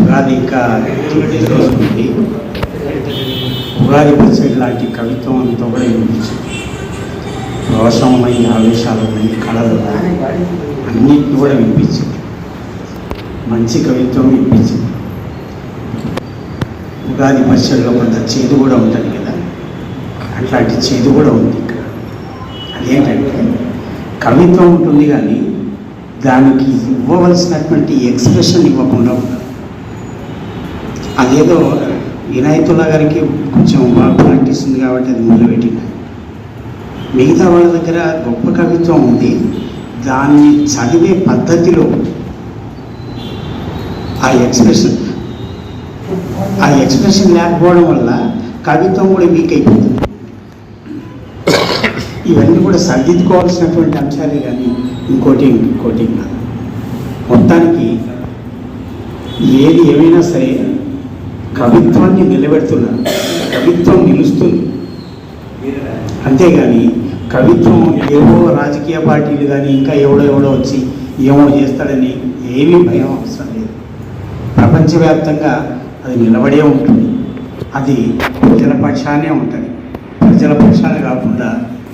ఉగాది ఇంకా తొమ్మిది రోజులు ఉంది ఉగాది పచ్చడి లాంటి కవిత్వం అంతా కూడా వినిపించింది రోషమై ఆవేశాలు ఉన్నాయి కళలు ఉన్నాయి కూడా వినిపించింది. మంచి కవిత్వం వినిపించింది. ఉగాది పచ్చడిలో కొంత చేదు కూడా ఉంటుంది కదా. అట్లాంటి చేదు కూడా ఉంది ఇక్కడ. అదేంటంటే కవిత్వం ఉంటుంది కానీ దానికి ఇవ్వవలసినటువంటి ఎక్స్ప్రెషన్ ఇవ్వకుండా ఉండదు అదేదో వినాయతుల్లా గారికి కొంచెం బాగా ప్రాక్టీస్ ఉంది కాబట్టి అది మొదలుపెట్టింది. మిగతా వాళ్ళ దగ్గర గొప్ప కవిత్వం ఉంది. దాన్ని చదివే పద్ధతిలో ఆ ఎక్స్ప్రెషన్ ఆ ఎక్స్ప్రెషన్ లేకపోవడం వల్ల కవిత్వం కూడా వీక్ అయిపోతుంది. ఇవన్నీ కూడా సర్దిద్దుకోవాల్సినటువంటి అంశాలే కానీ ఇంకోటి ఇంకోటి మొత్తానికి ఏది ఏమైనా సరే కవిత్వాన్ని నిలబెడుతున్నారు కవిత్వం నిలుస్తుంది. అంతేగాని కవిత్వం ఏవో రాజకీయ పార్టీలు కానీ ఇంకా ఎవడో ఎవడో వచ్చి ఏమో చేస్తాడని ఏమీ భయం అవసరం లేదు. ప్రపంచవ్యాప్తంగా అది నిలబడే ఉంటుంది. అది ప్రజల పక్షానే ఉంటుంది. ప్రజల పక్షాన కాకుండా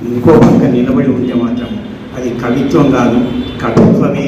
ఇంకో పక్క నిలబడి ఉంటే మాత్రం అది కవిత్వం కాదు కవిత్వమే